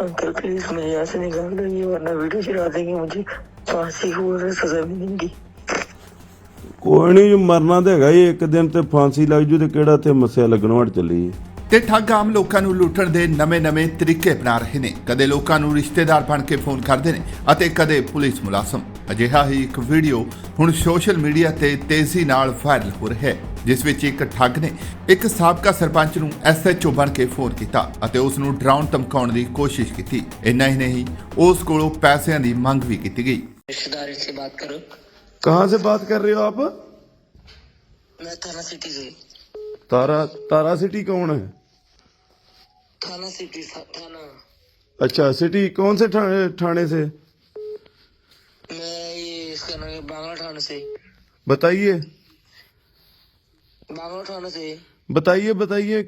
Uncle please मुझे यहाँ से निकाल देंगे वरना वीडियो चला देंगे मुझे फांसी हो और सजा मिलेंगी ਕੋਈ ਨਹੀਂ ਮਰਨਾ ਤੇ ਹੈਗਾ ਹੀ ਇੱਕ ਦਿਨ ਤੇ ਫਾਂਸੀ ਲੱਗ ਜੂ ਤੇ ਕਿਹੜਾ ਤੇ ਮੱਸਿਆ ਲੱਗਣ ਵੜ ਚੱਲੀ ਤੇ ਠੱਗ ਆਮ ਲੋਕਾਂ ਨੂੰ ਲੁੱਟਣ ਦੇ ਨਵੇਂ-ਨਵੇਂ ਤਰੀਕੇ ਅਪਣਾ ਰਹੇ ਨੇ ਕਦੇ ਲੋਕਾਂ ਨੂੰ ਰਿਸ਼ਤੇਦਾਰ ਬਣ ਕੇ ਫੋਨ ਕਰਦੇ ਨੇ ਅਤੇ ਕਦੇ ਪੁਲਿਸ ਮੁਲਾਜ਼ਮ ਅਜਿਹਾ ਹੀ ਇੱਕ ਵੀਡੀਓ ਹੁਣ ਸੋਸ਼ਲ ਮੀਡੀਆ ਤੇ ਤੇਜ਼ੀ ਨਾਲ ਵਾਇਰਲ ਹੋ ਰਿਹਾ ਹੈ ਜਿਸ ਵਿੱਚ ਇੱਕ ਠੱਗ ਨੇ ਇੱਕ ਸਾਬਕਾ ਸਰਪੰਚ ਨੂੰ ਐਸਐਚਓ ਬਣ ਕੇ ਫੋਨ ਕੀਤਾ ਅਤੇ ਉਸ ਨੂੰ ਡਰਾਉਣ ਧਮਕਾਉਣ ਦੀ ਕੋਸ਼ਿਸ਼ ਕੀਤੀ ਇੰਨਾ ਹੀ ਨਹੀਂ ਉਸ ਕੋਲੋਂ ਪੈਸਿਆਂ ਦੀ ਮੰਗ ਵੀ ਕੀਤੀ ਗਈ रिश्तेदारी से बात करो कहाँ से बात कर रहे हो आप मैं थाना सिटी से तारा तारा सिटी कौन है थाना सिटी थाना अच्छा सिटी कौन से थाने थाने से मैं ये इसका नाम बांगला थाना से। बताइए। बांगला थाना से। बताइए बताइए।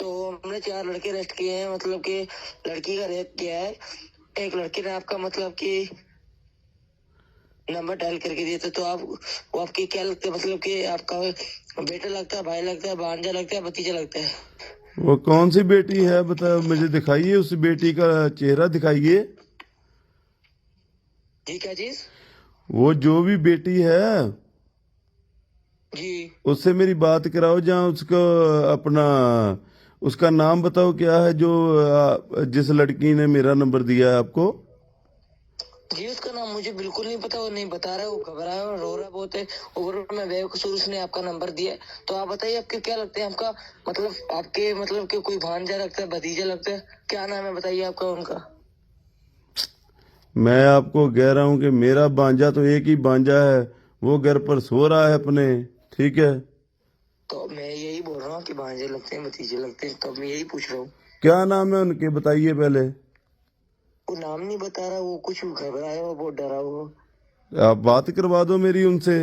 तो हमने चार लड़के अरेस्ट किए हैं मतलब कि लड़की का रेप किया है। एक लड़के ने आपका मतलब कि नंबर डायल करके दिया था तो आप वो आपके क्या लगता है मतलब कि आपका बेटा लगता है भाई लगता है भांजा लगता है भतीजा लगता है? वो कौन सी बेटी है बता मुझे दिखाइए उस बेटी का चेहरा दिखाइए। जी क्या चीज़ वो जो भी बेटी है जी। उससे मेरी बात कराओ जहाँ उसको अपना उसका नाम बताओ क्या है जो जिस लड़की ने मेरा नंबर दिया है आपको? जी उसका नाम मुझे बिल्कुल नहीं पता वो नहीं बता रहा है वो घबरा है और रो रहा बहुत है। और मैं बेकसूर उसने आपका नंबर दिया है। तो आप बताइए आपके क्या लगता है आपका मतलब आपके मतलब कि कोई भांजा लगता है भतीजा लगता है? क्या नाम है बताइए आपका उनका? मैं आपको कह रहा हूँ कि मेरा बांजा तो एक ही बांजा है वो घर पर सो रहा है अपने ठीक है? तो मैं यही बोल रहा हूँ कि बांजे लगते हैं भतीजे लगते हैं तो मैं यही पूछ रहा हूँ। क्या नाम है उनके बताइए पहले। वो नाम नहीं बता रहा वो कुछ घबराया हुआ बहुत डरा हुआ। आप बात करवा दो मेरी उनसे।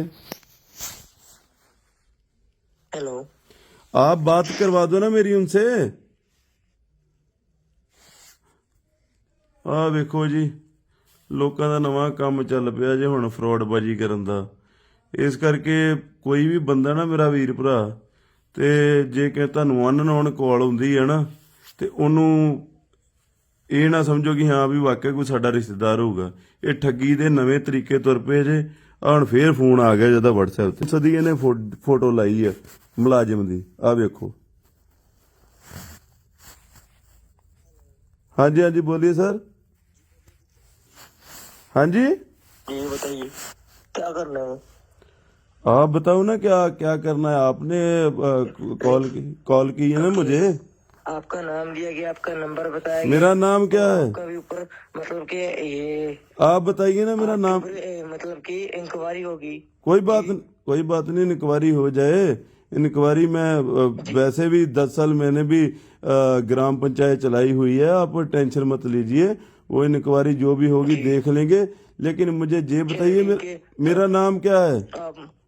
हेलो। आप बात करवा दो ना मेरी उनसे। हाँ देखो जी। ਲੋਕਾਂ ਦਾ ਨਵਾਂ ਕੰਮ ਚੱਲ ਪਿਆ ਜੇ ਹੁਣ ਫਰਾਡਬਾਜੀ ਕਰਨ ਦਾ। ਇਸ ਕਰਕੇ ਕੋਈ ਵੀ ਬੰਦਾ ਨਾ ਮੇਰਾ ਵੀਰ ਭਰਾ, ਤੇ ਜੇ ਕਿ ਤੁਹਾਨੂੰ ਅਨਨੋਨ ਕਾਲ ਹੁੰਦੀ ਹੈ ਨਾ, ਤੇ ਉਹਨੂੰ ਇਹ ਨਾ ਸਮਝੋ ਕਿ ਹਾਂ ਵੀ ਵਾਕਿਆ ਕੋਈ ਸਾਡਾ ਰਿਸ਼ਤੇਦਾਰ ਹੋਊਗਾ। ਇਹ ਠੱਗੀ ਦੇ ਨਵੇਂ ਤਰੀਕੇ ਤੁਰ ਪਏ ਜੇ। ਆਹ ਹੁਣ ਫੇਰ ਫੋਨ ਆ ਗਿਆ ਜਿਹਦਾ WhatsApp ਤੇ। ਸਦੀ ਇਹਨੇ ਫੋ- ਫੋਟੋ ਲਾਈ ਹੈ ਮੁਲਾਜ਼ਮ ਦੀ। ਆ ਵੇਖੋ। ਹਾਂਜੀ ਹਾਂਜੀ, ਬੋਲੀਏ ਸਰ। ਹਾਂਜੀ जी? बताइए। क्या करना है? आप बताओ ना क्या क्या करना है? आपने कॉल की कॉल की है ना मुझे? आपका नाम दिया गया आपका नंबर बताया मेरा नाम क्या है? आपका ऊपर मतलब कि ये आप बताइए ना मेरा नाम। मतलब कि इंक्वायरी होगी। कोई बात कोई बात नहीं इंक्वायरी हो जाए। इंक्वायरी में वैसे भी दस साल मैंने भी ग्राम पंचायत चलाई हुई है। आप टेंशन मत लीजिए। वो इंक्वायरी जो भी होगी देख लेंगे। लेकिन मुझे ये बताइए मेरा नाम क्या है?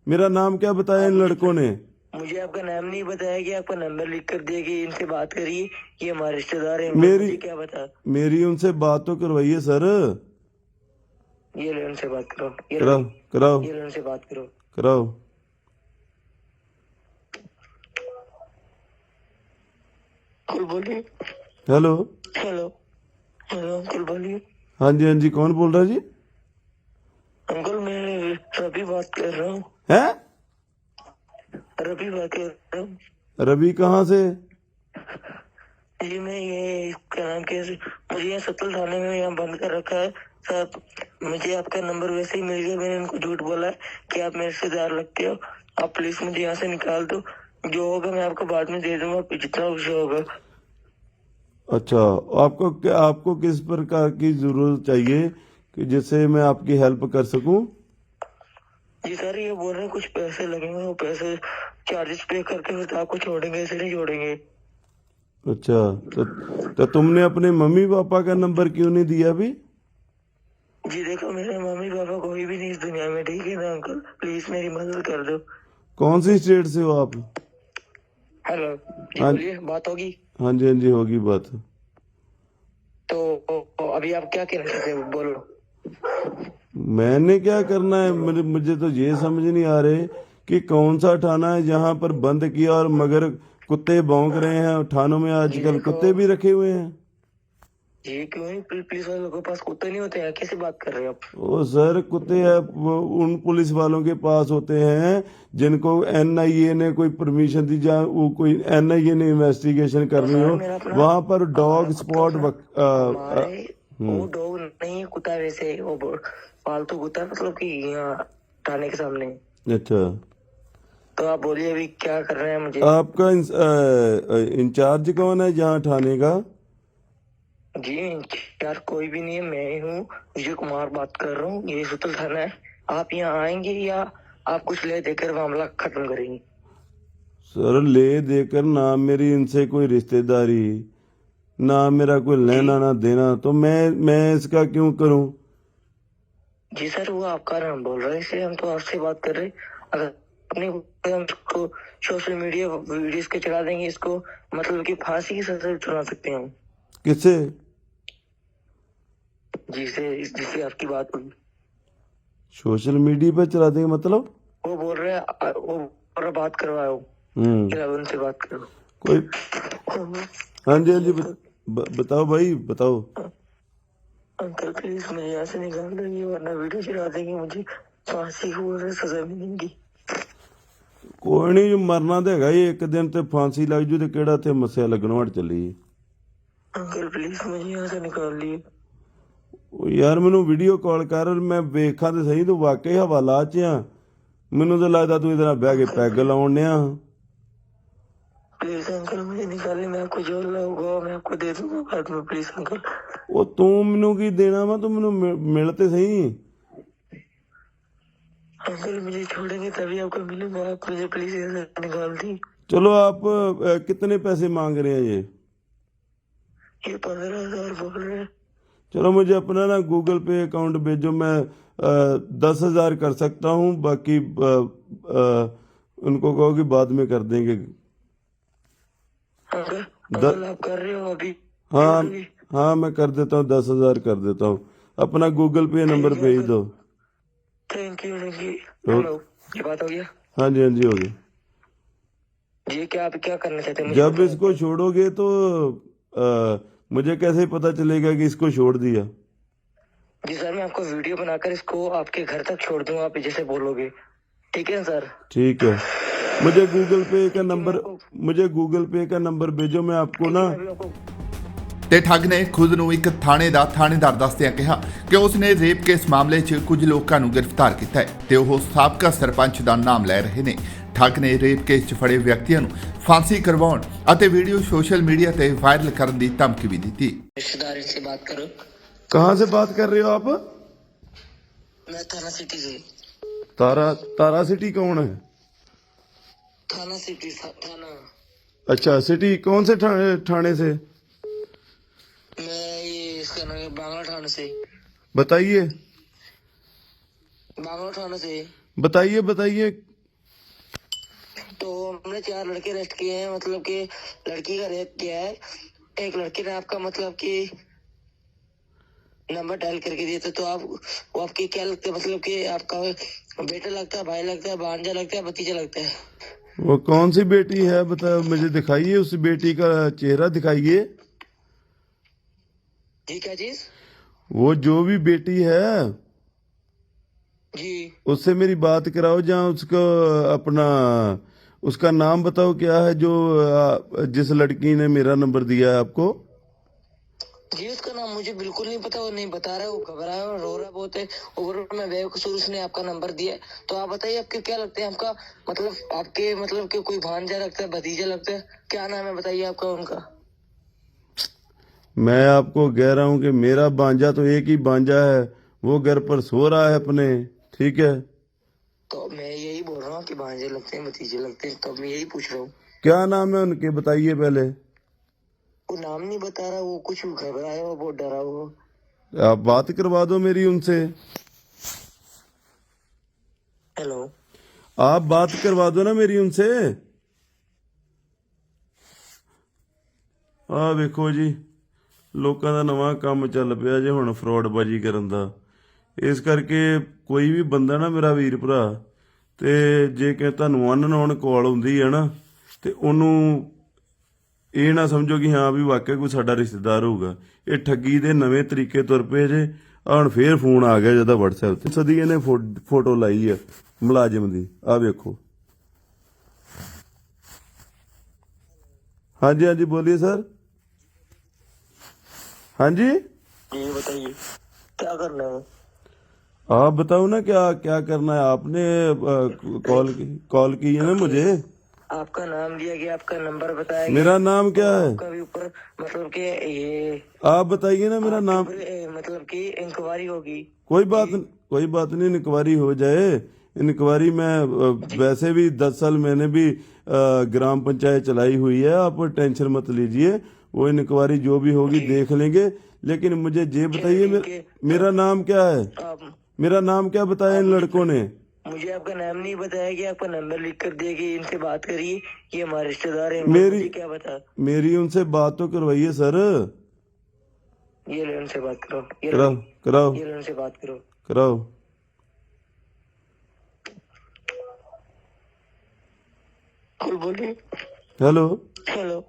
मेरा नाम क्या बताया इन लड़कों ने? मुझे आपका नाम नहीं बताया कि आपका नंबर लिख कर दिया कि इनसे बात करिए ये हमारे रिश्तेदार हैं मेरी- क्या बता मेरी उनसे बात तो करवाइए सर। ये लो उनसे बात करो ये कराओ कराओ। ये लो उनसे बात करो। कराओ। बोलिए हेलो। हेलो। हेलो अंकल बोलिए हाँ जी हाँ जी कौन बोल रहा है जी अंकल मैं रवि बात कर रहा हूँ है रवि बात कर रहा हूँ रवि कहाँ से जी मैं ये क्या नाम कैसे मुझे यहाँ सत्तल थाने में यहाँ बंद कर रखा है साहब मुझे आपका नंबर वैसे ही मिल गया मैंने उनको झूठ बोला है कि आप मेरे रिश्तेदार लगते हो आप प्लीज़ मुझे यहाँ से निकाल दो जो होगा मैं आपको बाद में दे दूँगा जितना कुछ होगा अच्छा आपको क्या आपको किस प्रकार की ज़रूरत चाहिए कि जिससे मैं आपकी हेल्प कर सकूँ? जी सर ये बोल रहे हैं कुछ पैसे लगेंगे वो पैसे चार्जेस पे करके फिर आपको छोड़ेंगे ऐसे नहीं छोड़ेंगे। अच्छा तो, तो तुमने अपने मम्मी पापा का नंबर क्यों नहीं दिया अभी? जी देखो मेरे मम्मी पापा कोई भी नहीं इस दुनिया में ठीक है ना अंकल? प्लीज़ मेरी मदद कर दो। कौन सी स्टेट से हो आप? हेलो हाँ। बात होगी? हाँ जी हाँ जी होगी बात। तो अभी आप क्या कहना चाहते हो बोलो। मैंने क्या करना है? मुझे मुझे तो ये समझ नहीं आ रहे कि कौन सा थाना है जहाँ पर बंद किया और मगर कुत्ते भौंक रहे हैं थानों में आजकल कुत्ते भी रखे हुए हैं। ये क्यों पुलिस वालों के पास कुत्ते नहीं होते हैं? कैसे बात कर रहे हो आप? ओ सर कुत्ते उन पुलिस वालों के पास होते हैं जिनको एनआईए ने कोई परमिशन दी जा वो कोई एनआईए ने इन्वेस्टिगेशन करनी हो। वहाँ पर डॉग स्पॉट वो डॉग नहीं कुत्ता वैसे वो पालतू कुत्ता मतलब कि यहाँ थाने के सामने। अच्छा। तो आप बोलिए अभी क्या कर रहे हैं मुझे? आपका इंचार्ज कौन है जहाँ थाने का? जी यार कोई भी नहीं है मैं ही हूँ विजय कुमार बात कर रहा हूँ ये सुतल थाना है। आप यहाँ आएँगे या आप कुछ ले देकर मामला खत्म करेंगे? सर ले देकर ना मेरी इनसे कोई रिश्तेदारी ना मेरा कोई लेना ना देना तो मैं मैं इसका क्यों करूँ? जी सर वो आपका नाम बोल रहा है इसलिए हम तो आपसे बात कर रहे अगर अपने हम इसको सोशल मीडिया वीडियोस के चला देंगे इसको मतलब कि फांसी की सजा चुना सकते हैं हम। किससे जिसे जिससे आपकी बात हुई सोशल मीडिया पे चला देंगे मतलब वो बोल रहे हैं अ, वो बोल रहा बात करवाओ हम्म फिर अब उनसे बात करो कोई हाँ जी हाँ जी बत, ब, बताओ भाई बताओ अंकल प्लीज मुझे यहाँ से निकाल देंगे वरना वीडियो चला देंगे मुझे फांसी की वो सजा मिलेंगी ਕੋਈ ਨਹੀਂ ਜੋ ਮਰਨਾ ਤੇ ਹੈਗਾ ਹੀ ਇੱਕ ਦਿਨ ਤੇ ਫਾਂਸੀ ਲੱਗ ਜੂ ਤੇ ਕਿਹੜਾ ਤੇ ਮੱਸਿਆ ਲੱਗਣ ਵੜ ਚੱਲੀ अंकल प्लीज मुझे यहाँ से निकाल लिए ਉਹ ਯਾਰ ਮੈਨੂੰ ਵੀਡੀਓ ਕਾਲ ਕਰ ਮੈਂ ਵੇਖਾਂ ਤੇ ਸਹੀ ਤੂੰ ਵਾਕਈ ਹਵਾਲਾ ਚ ਆ ਮੈਨੂੰ ਤਾਂ ਲੱਗਦਾ ਤੂੰ ਇਹਦੇ ਨਾਲ ਬਹਿ ਕੇ ਪੈਗ ਲਾਉਣ ਡਿਆ प्लीज अंकल मुझे निकालिए मैं आपको जो होगा मैं आपको दे दूंगा बाद में प्लीज अंकल ਉਹ ਤੂੰ ਮੈਨੂੰ ਕੀ ਦੇਣਾ ਵਾ ਤੂੰ ਮੈਨੂੰ ਮਿ- ਮਿਲ ਤੇ ਸਹੀ अंकल मुझे छोड़ेंगे तभी आपको मिलूंगा आप मुझे प्लीज यहाँ से निकाल दी चलो आप अ, कितने पैसे मांग रहे हैं ये ये पंद्रह हजार बोल रहे हैं चलो मुझे अपना ना गूगल पे अकाउंट भेजो मैं दस हज़ार कर सकता हूँ बाकी अ, अ, उनको कहो कि बाद में कर देंगे। आप कर रहे हो अभी हाँ हाँ मैं कर देता हूँ दस हज़ार कर देता हूँ। अपना गूगल पे नंबर भेज दो। थैंक यू हेलो ये बात हो गया? हाँ जी हाँ जी हो गया। जी क्या आप क्या करना चाहते हैं जब इसको छोड़ोगे तो अ, मुझे कैसे पता चलेगा कि इसको छोड़ दिया जी सर मैं आपको वीडियो बनाकर इसको आपके घर तक छोड़ दूंगा आप जैसे बोलोगे ठीक है सर ठीक है मुझे गूगल पे का नंबर मुझे गूगल पे का नंबर भेजो मैं आपको ना अभी आपको ਤੇ ਠੱਗ ਨੇ ਖੁਦ ਨੂੰ ਇੱਕ ਥਾਣੇ ਦਾ ਥਾਣੇਦਾਰ ਦੱਸਦਿਆਂ ਕਿਹਾ ਕਿ ਉਸ ਨੇ ਰੇਪ ਕੇਸ ਮਾਮਲੇ 'ਚ ਕੁਝ ਲੋਕਾਂ ਨੂੰ ਗ੍ਰਿਫਤਾਰ ਕੀਤਾ ਹੈ ਤੇ ਉਹ ਸਾਬਕਾ ਸਰਪੰਚ ਦਾ ਨਾਮ ਲੈ ਰਹੇ ਨੇ ਠੱਗ ਨੇ ਰੇਪ ਕੇਸ 'ਚ ਫੜੇ ਵਿਅਕਤੀਆਂ ਨੂੰ ਫਾਂਸੀ ਕਰਵਾਉਣ ਅਤੇ ਵੀਡੀਓ ਸੋਸ਼ਲ ਮੀਡੀਆ ਤੇ ਵਾਇਰਲ ਕਰਨ ਦੀ ਧਮਕੀ ਵੀ ਦਿੱਤੀ रिश्तेदार से बात करो कहाँ से बात कर रहे हो आप मैं थाना सिटी से तारा तारा सिटी कौन है थाना सिटी थाना अच्छा सिटी कौन से थाने थाने से मैं ये इसका नाम है बांगला थाना से बताइए बांगला थाना से बताइए बताइए तो हमने चार लड़के अरेस्ट किए हैं मतलब कि लड़की का रेप किया है। एक लड़की ने आपका मतलब कि नंबर डायल करके दिया था तो आप वो आपके क्या लगता है मतलब कि आपका बेटा लगता है भाई लगता है भांजा लगता है भतीजा लगता है? वो कौन सी बेटी है बताओ मुझे दिखाइए उस बेटी का चेहरा दिखाइए। जी क्या चीज़? वो जो भी बेटी है जी। उससे मेरी बात कराओ जहाँ उसको अपना उसका नाम बताओ क्या है जो जिस लड़की ने मेरा नंबर दिया है आपको? जी उसका नाम मुझे बिल्कुल नहीं पता वो नहीं बता रहा है वो घबरा है और रो रहा बहुत है। और मैं बेकसूर उसने आपका नंबर दिया है। तो आप बताइए आपके क्या लगता है आपका मतलब आपके मतलब कि कोई भांजा लगता है भतीजा लगता है? क्या नाम है बताइए आपका उनका? मैं आपको कह रहा हूँ कि मेरा बांजा तो एक ही बांजा है वो घर पर सो रहा है अपने ठीक है? तो मैं यही बोल रहा हूँ कि भांजे लगते हैं भतीजे लगते हैं तो मैं यही पूछ रहा हूँ क्या नाम है उनके बताइए पहले वो नाम नहीं बता रहा वो कुछ घबरा है वो बहुत डरा हुआ आप बात करवा दो मेरी उनसे हेलो आप बात करवा दो ना मेरी उनसे ਆ ਵੇਖੋ ਜੀ ਲੋਕਾਂ ਦਾ ਨਵਾਂ ਕੰਮ ਚੱਲ ਪਿਆ ਜੇ ਹੁਣ ਫਰਾਡਬਾਜੀ ਕਰਨ ਦਾ ਇਸ ਕਰਕੇ ਕੋਈ ਵੀ ਬੰਦਾ ਨਾ ਮੇਰਾ ਵੀਰ ਭਰਾ, ਤੇ ਜੇ ਕਿ ਤੁਹਾਨੂੰ ਅਨਨੋਨ ਕਾਲ ਹੁੰਦੀ ਹੈ ਨਾ, ਤੇ ਉਹਨੂੰ ਇਹ ਨਾ ਸਮਝੋ ਕਿ ਹਾਂ ਵੀ ਵਾਕਿਆ ਕੋਈ ਸਾਡਾ ਰਿਸ਼ਤੇਦਾਰ ਹੋਊਗਾ। ਇਹ ਠੱਗੀ ਦੇ ਨਵੇਂ ਤਰੀਕੇ ਤੁਰ ਪਏ ਜੇ। ਹੁਣ ਫੇਰ ਫੋਨ ਆ ਗਿਆ ਜਿਹਦਾ WhatsApp ਤੇ। ਸਦੀ ਇਹਨੇ ਫੋਟੋ ਲਾਈ ਆ, ਮੁਲਾਜ਼ਮ ਦੀ। ਆ ਵੇਖੋ। ਹਾਂਜੀ ਹਾਂਜੀ, ਬੋਲੀਏ ਸਰ। ਹਾਂਜੀ? ਜੀ ਬਤਾਈਏ? ਕੀ ਕਰਨਾ आप बताओ ना क्या क्या करना है? आपने कॉल कॉल की है ना मुझे? आपका नाम दिया गया आपका नंबर बताया मेरा नाम क्या है? आपका भी ऊपर मतलब कि ये आप बताइए ना मेरा नाम। मतलब कि इंक्वायरी होगी। कोई बात कोई बात नहीं इंक्वायरी हो जाए। इंक्वायरी में वैसे भी दस साल मैंने भी ग्राम पंचायत चलाई हुई है। आप टेंशन मत लीजिए। वो इंक्वायरी जो भी होगी देख लेंगे। लेकिन मुझे ये बताइए मेरा नाम क्या है? मेरा नाम क्या बताया इन लड़कों ने? मुझे आपका नाम नहीं बताया कि आपका नंबर लिख कर दिया कि इनसे बात करिए ये हमारे रिश्तेदार हैं मेरी- क्या बता मेरी उनसे बात तो करवाइए सर। ये लो उनसे बात करो ये कराओ कराओ। ये लो उनसे बात करो। कराओ। बोलिए हेलो। हेलो।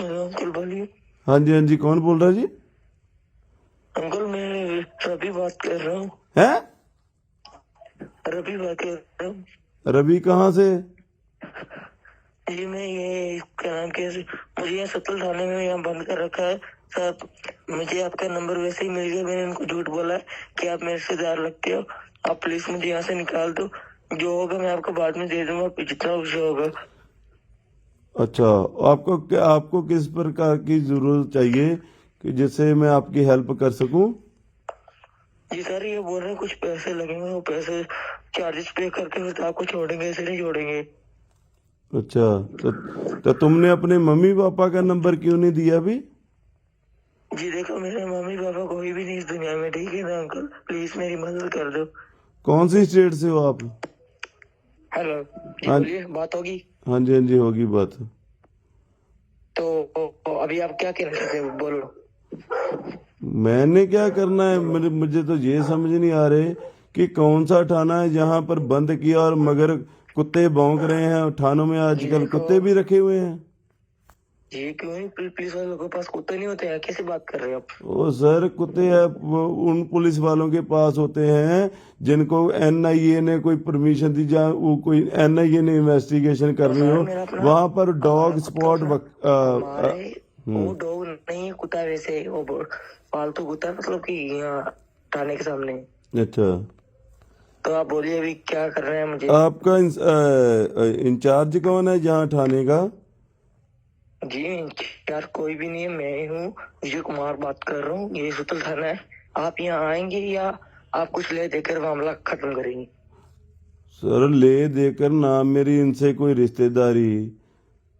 हेलो अंकल बोलिए हाँ? जी हाँ जी कौन बोल रहा है जी? अंकल मैं रवि बात कर रहा हूँ। है? रवि रवि कहाँ से? जी मैं ये क्या नाम के मुझे यहाँ सतल थाने में यहाँ बंद कर रखा है। सर मुझे आपका नंबर वैसे ही मिल गया मैंने उनको झूठ बोला है कि आप मेरे से रिश्तेदार लगते हो। आप प्लीज़ मुझे यहाँ से निकाल दो। जो होगा मैं आपको बाद में दे दूँगा जितना कुछ होगा। अच्छा आपको क्या आपको किस प्रकार की ज़रूरत चाहिए कि जिससे मैं आपकी हेल्प कर सकूँ? जी सर ये बोल रहे हैं कुछ पैसे लगेंगे वो पैसे चार्जेस पे करके फिर आपको छोड़ेंगे ऐसे नहीं छोड़ेंगे। अच्छा तो, तो तुमने अपने मम्मी पापा का नंबर क्यों नहीं दिया अभी? जी देखो मेरे मम्मी पापा कोई भी नहीं इस दुनिया में ठीक है ना अंकल प्लीज़ मेरी मदद कर दो। कौन सी स्टेट से हो आप? हेलो हाँ। बात होगी? हाँ जी हाँ जी होगी बात। तो तो अभी आप क्या कह चाहते हो? बोलो। मैंने क्या करना है? मुझे मुझे तो ये समझ नहीं आ रहे कि कौन सा थाना है जहाँ पर बंद किया और मगर कुत्ते भौंक रहे हैं थानों में आजकल कुत्ते भी रखे हुए हैं। जी क्यों पुलिस वालों के पास कुत्ते नहीं होते हैं। कैसे बात कर रहे हैं आप? ओ सर कुत्ते है उन पुलिस वालों के पास होते हैं जिनको एनआईए ने कोई परमिशन दी जा वो कोई एनआईए ने इन्वेस्टिगेशन करनी हो। वहाँ पर डॉग स्पॉट कुत्ता वैसे वो कुत्ता है, मतलब कि यहाँ थाने के सामने। अच्छा। तो आप बोलिए अभी क्या कर रहे हैं मुझे? आपका इंचार्ज कौन है जहाँ थाने का? जी यार कोई भी नहीं है मैं ही हूँ। विजय कुमार बात कर रहा हूँ ये सुतल थाना है। आप यहाँ आएँगे या आप कुछ ले देकर मामला खत्म करेंगे? सर ले देकर ना मेरी इनसे कोई रिश्तेदारी।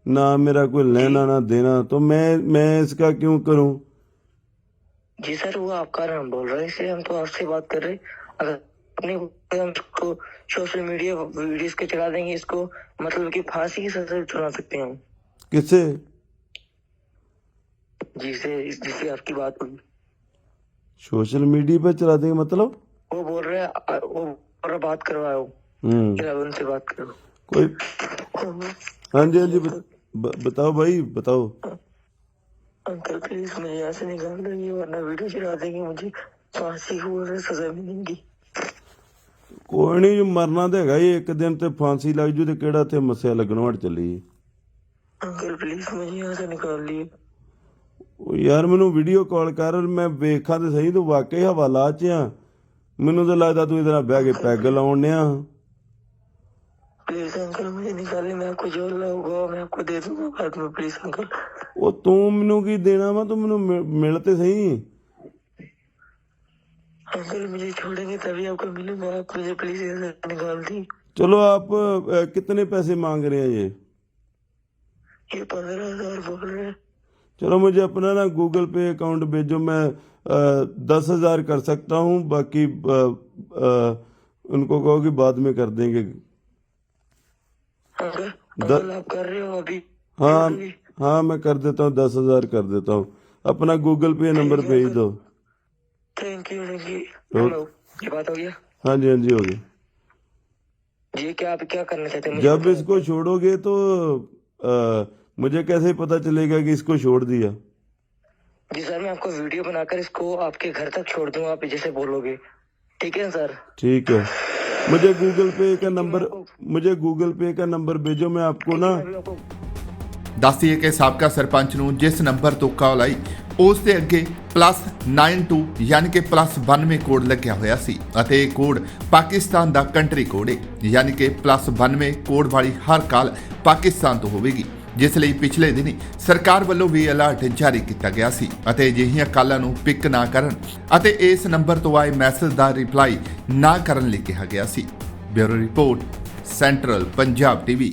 ना मेरा कोई लेना ना देना तो मैं मैं इसका क्यों करूँ? जी सर वो आपका नाम बोल रहा है इसलिए हम तो आपसे बात कर रहे हैं। अगर अपने को- सोशल मीडिया वीडियोस के चला देंगे इसको मतलब कि फांसी की सजा चुना सकते हैं हम। किससे जिसे जिससे आपकी बात हुई। सोशल मीडिया पे चला देंगे मतलब? वो बोल रहे हैं वो रहा बात करवाओ। हम्म। उनसे बात करो। कोई हाँ जी हाँ जी बत, ब, बताओ भाई बताओ अंकल प्लीज मुझे यहाँ से निकाल देंगे वरना वीडियो चला देंगे मुझे फांसी की बोल रहे सजा मिलेगी ਕੋਈ ਨਹੀਂ ਜੋ ਮਰਨਾ ਤੇ ਹੈਗਾ ਹੀ ਇੱਕ ਦਿਨ ਤੇ ਫਾਂਸੀ ਲੱਗ ਜੂ ਤੇ ਕਿਹੜਾ ਤੇ ਮੱਸਿਆ ਲੱਗਣੋਂ ਹਟ ਚੱਲੀ अंकल प्लीज मुझे यहाँ से निकाल लिए ਉਹ ਯਾਰ ਮੈਨੂੰ ਵੀਡੀਓ ਕਾਲ ਕਰ ਮੈਂ ਵੇਖਾਂ ਤੇ ਸਹੀ ਤੂੰ ਵਾਕਈ ਹਵਾਲਾ ਚ ਆ ਮੈਨੂੰ ਤਾਂ ਲੱਗਦਾ ਤੂੰ ਇਹਦੇ ਨਾਲ ਬਹਿ ਕੇ ਪੈਗ ਲਾਉਣ ਡਿਆ प्लीज अंकल मुझे निकालिए मैं आपको जो होगा मैं आपको दे दूंगा बाद में प्लीज अंकल ਉਹ ਤੂੰ ਮੈਨੂੰ ਕੀ ਦੇਣਾ ਵਾ ਤੂੰ ਮੈਨੂੰ ਮਿ- ਮਿਲ ਤੇ ਸਹੀ अंकल मुझे छोड़ेंगे तभी आपको मिलूंगा आप मुझे प्लीज यहाँ से निकाल दी चलो आप अ, कितने पैसे मांग रहे हैं ये ये पंद्रह हजार बोल रहे हैं चलो मुझे अपना ना गूगल पे अकाउंट भेजो मैं दस हजार कर सकता हूँ बाकी अ, अ, उनको कहो कि बाद में कर देंगे अंकल कर रहे हो अभी। हाँ हाँ। मैं कर देता हूँ दस हज़ार कर देता हूँ। अपना गूगल पे नंबर भेज दो। थैंक यू हेलो ये बात हो गया? हाँ जी हाँ जी हो गया। जी क्या आप क्या करना चाहते हैं जब इसको छोड़ोगे तो अ, मुझे कैसे पता चलेगा कि इसको छोड़ दिया? जी सर मैं आपको वीडियो बनाकर इसको आपके घर तक छोड़ दूँगा आप जैसे बोलोगे। ठीक है सर? ठीक है। मुझे गूगल पे का नंबर मुझे गूगल पे का नंबर भेजो मैं आपको ना मैं भी आपको ਦੱਸ ਦਈਏ ਕਿ ਸਾਬਕਾ ਸਰਪੰਚ ਨੂੰ ਜਿਸ ਨੰਬਰ ਤੋਂ ਕਾਲ ਆਈ ਉਸ ਦੇ ਅੱਗੇ +92 ਯਾਨੀ ਕਿ +92 ਕੋਡ ਲੱਗਿਆ ਹੋਇਆ ਸੀ ਅਤੇ ਇਹ ਕੋਡ ਪਾਕਿਸਤਾਨ ਦਾ ਕੰਟਰੀ ਕੋਡ ਹੈ ਯਾਨੀ ਕਿ +92 ਕੋਡ ਵਾਲੀ ਹਰ ਕਾਲ ਪਾਕਿਸਤਾਨ ਤੋਂ ਹੋਵੇਗੀ ਜਿਸ ਲਈ ਪਿਛਲੇ ਦਿਨੀ ਸਰਕਾਰ ਵੱਲੋਂ ਵੀ ਅਲਰਟ ਜਾਰੀ ਕੀਤਾ ਗਿਆ ਸੀ ਅਤੇ ਅਜਿਹੀਆਂ ਕਾਲਾਂ ਨੂੰ ਪਿਕ ਨਾ ਕਰਨ ਅਤੇ ਇਸ ਨੰਬਰ ਤੋਂ ਆਏ ਮੈਸੇਜ ਦਾ ਰਿਪਲਾਈ ਨਾ ਕਰਨ ਲਈ ਕਿਹਾ ਗਿਆ ਸੀ। Bureau report, central Punjab TV.